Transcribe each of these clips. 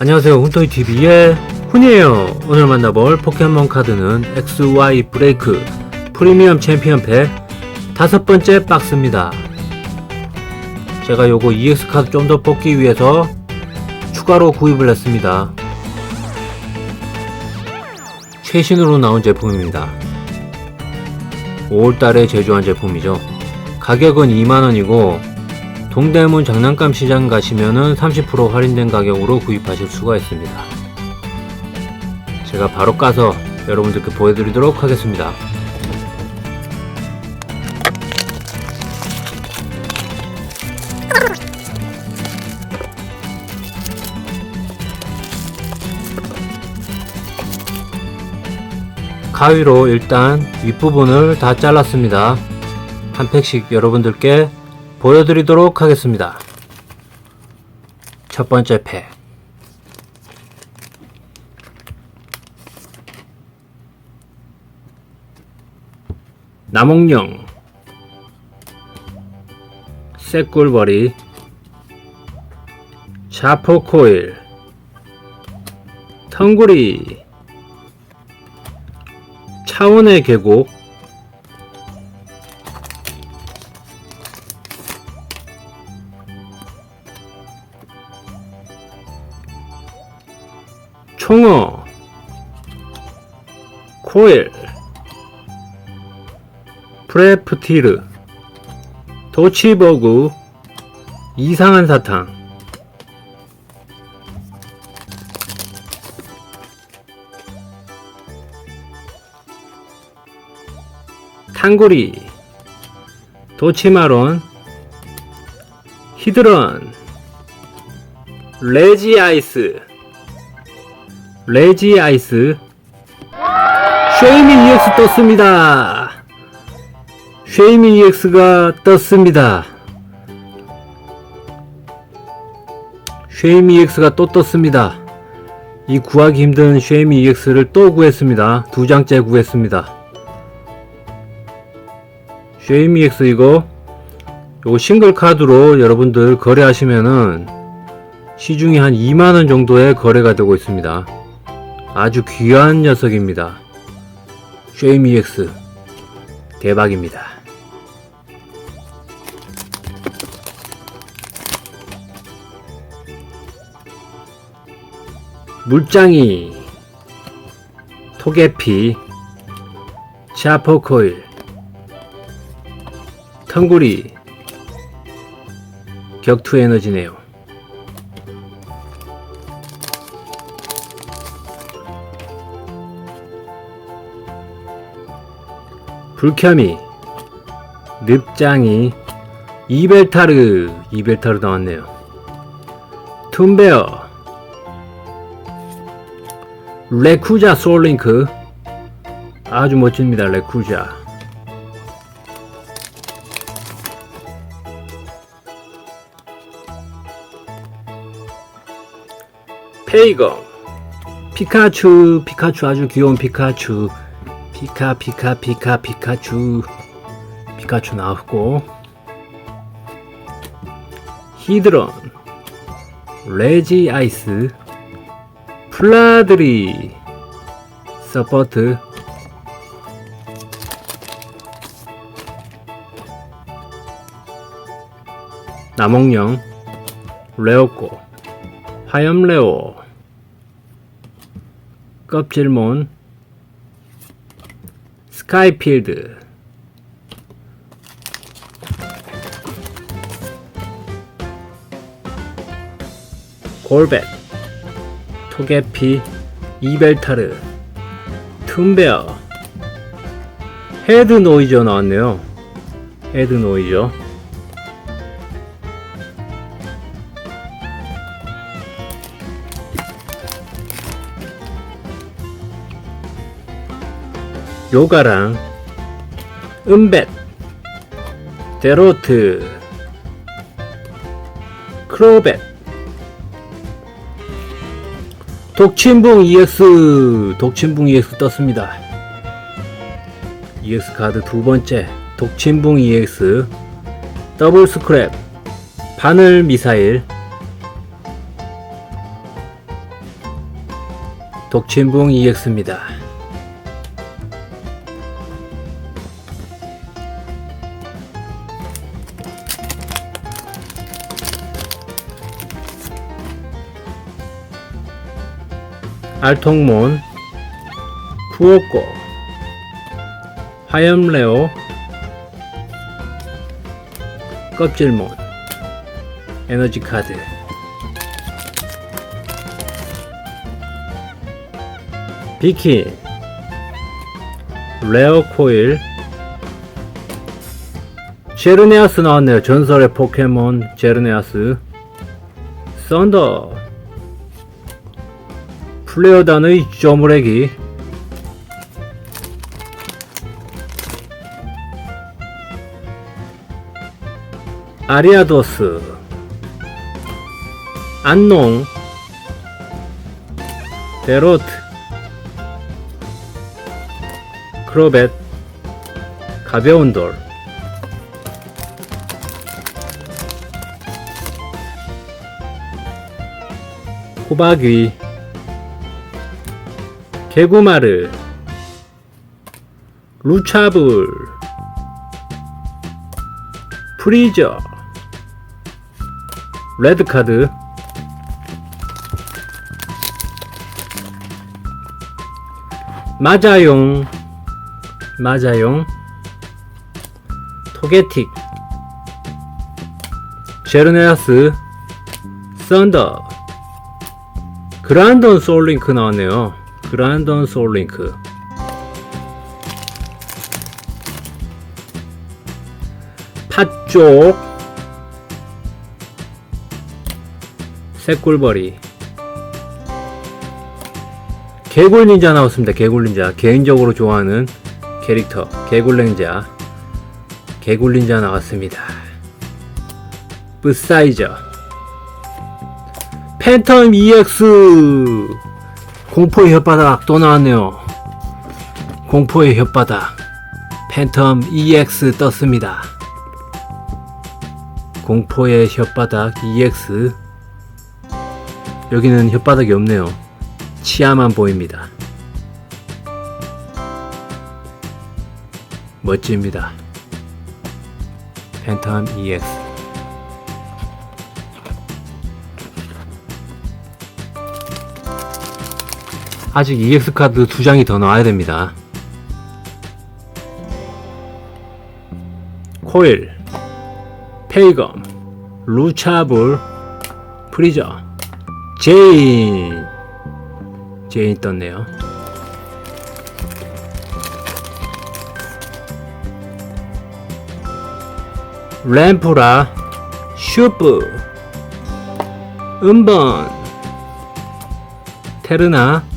안녕하세요. 훈토이TV의 훈이에요. 오늘 만나볼 포켓몬 카드는 XY 브레이크 프리미엄 챔피언 팩 다섯 번째 박스입니다. 제가 요거 EX 카드 좀 더 뽑기 위해서 추가로 구입을 했습니다. 최신으로 나온 제품입니다. 5월달에 제조한 제품이죠. 가격은 2만원이고 동대문 장난감 시장 가시면은 30% 할인된 가격으로 구입하실 수가 있습니다. 제가 바로 까서 여러분들께 보여드리도록 하겠습니다. 가위로 일단 윗부분을 다 잘랐습니다. 한 팩씩 여러분들께 보여드리도록 하겠습니다. 첫 번째 팩. 남홍령. 쇠꿀벌이. 자포코일. 텅구리. 차원의 계곡 코일. 프레프티르. 도치버그 이상한 사탕. 탕구리. 도치마론. 히드런 레지아이스. 레지 아이스 쉐이미 EX 떴습니다. 쉐이미 EX가 떴습니다. 쉐이미 EX가 또 떴습니다. 이 구하기 힘든 쉐이미 EX를 또 구했습니다. 두 장째 구했습니다. 쉐이미 EX 이거 요 싱글 카드로 여러분들 거래하시면은 시중에 한 2만원 정도의 거래가 되고 있습니다. 아주 귀한 녀석입니다. 쉐이미엑스 대박입니다. 물장이 토개피 샤퍼코일 텅구리 격투 에너지네요. 불켜미 늪장이 이벨타르 이벨타르 나왔네요. 툼베어. 레쿠자 솔링크. 아주 멋집니다 레쿠자. 페이거. 피카츄 피카츄 아주 귀여운 피카츄 피카 피카 피카 피카츄. 피카츄 나왔고. 히드런 레지 아이스. 플라드리. 서포트. 남홍령. 레오코. 화염레오. 껍질몬 스카이필드. 골벳 토게피 이벨타르 툼베어. 헤드 노이저 나왔네요. 헤드 노이저 요가랑 은벳 데로트 크로벳 독침붕 EX 독침붕 EX 떴습니다 EX 카드 두 번째 독침붕 EX 더블 스크랩 바늘 미사일 독침붕 EX입니다. 알통몬, 쿠오코, 화염레오, 껍질몬, 에너지 카드, 비키, 레어 코일, 제르네아스 나왔네요. 전설의 포켓몬 제르네아스, 썬더, 플레어단의 쪼무레기, 아리아도스, 안농, 데로트, 크로벳, 가벼운 돌, 호박위, 개구마르, 루차불, 프리저, 레드카드, 마자용, 마자용, 토게틱, 제르네아스, 썬더, 그란돈 소울링크 나왔네요. 그란돈 소울링크. 팥쪽, 새꿀벌이, 개굴 닌자 나왔습니다. 개굴 닌자. 개인적으로 좋아하는 캐릭터. 개굴 닌자. 개굴 닌자 나왔습니다. 뿌사이저. 팬텀 EX. 공포의 혓바닥 또 나왔네요. 공포의 혓바닥. 팬텀 EX 떴습니다. 공포의 혓바닥 EX. 여기는 혓바닥이 없네요. 치아만 보입니다. 멋집니다. 팬텀 EX. 아직 EX 카드 두 장이 더 나와야 됩니다. 코일, 페이검, 루차불, 프리저, 제인. 제인 떴네요. 램프라, 슈프, 음번, 테르나,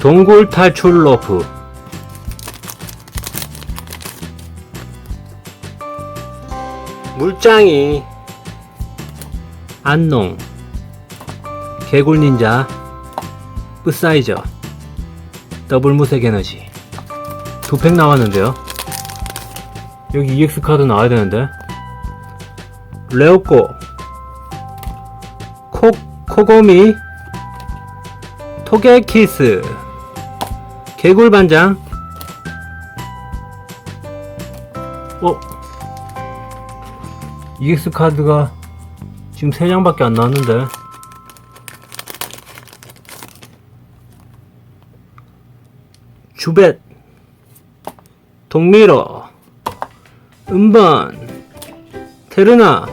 동굴 탈출 로프, 물장이, 안농, 개굴 닌자, 뿌사이저, 더블 무색 에너지. 두팩 나왔는데요. 여기 EX 카드 나와야 되는데. 레오코, 코, 코고미, 토게키스, 개굴 반장, 어? EX 카드가 지금 3장밖에 안 나왔는데. 주벳, 동미러, 음반, 테르나,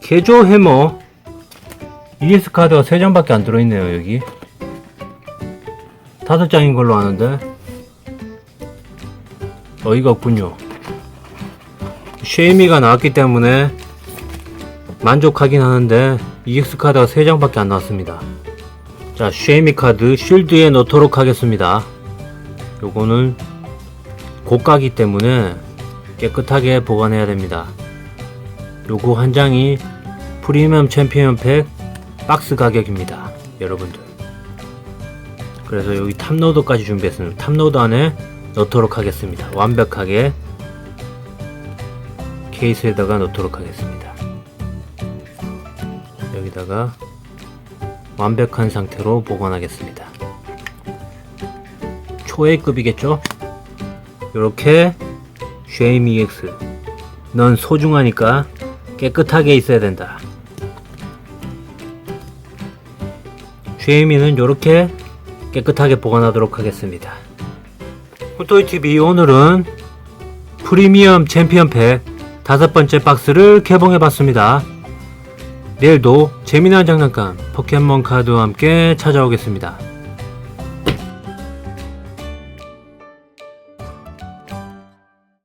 개조 해머, ES 카드가 3장밖에 안 들어있네요, 여기. 5장인 걸로 아는데. 어이가 없군요. 쉐이미가 나왔기 때문에 만족하긴 하는데, EX 카드가 3장밖에 안 나왔습니다. 자, 쉐이미 카드 쉴드에 넣도록 하겠습니다. 요거는 고가기 때문에 깨끗하게 보관해야 됩니다. 요거 한 장이 프리미엄 챔피언 팩 박스 가격입니다. 여러분들. 그래서 여기 탑로더까지 준비했습니다. 탑로더 안에 넣도록 하겠습니다. 완벽하게 케이스에다가 넣도록 하겠습니다. 여기다가 완벽한 상태로 보관하겠습니다. 초회급이겠죠? 이렇게 쉐이미 X 넌 소중하니까 깨끗하게 있어야 된다. 쉐이미는 이렇게 깨끗하게 보관하도록 하겠습니다. 후토이TV 오늘은 프리미엄 챔피언 팩 다섯 번째 박스를 개봉해 봤습니다. 내일도 재미난 장난감 포켓몬 카드와 함께 찾아오겠습니다.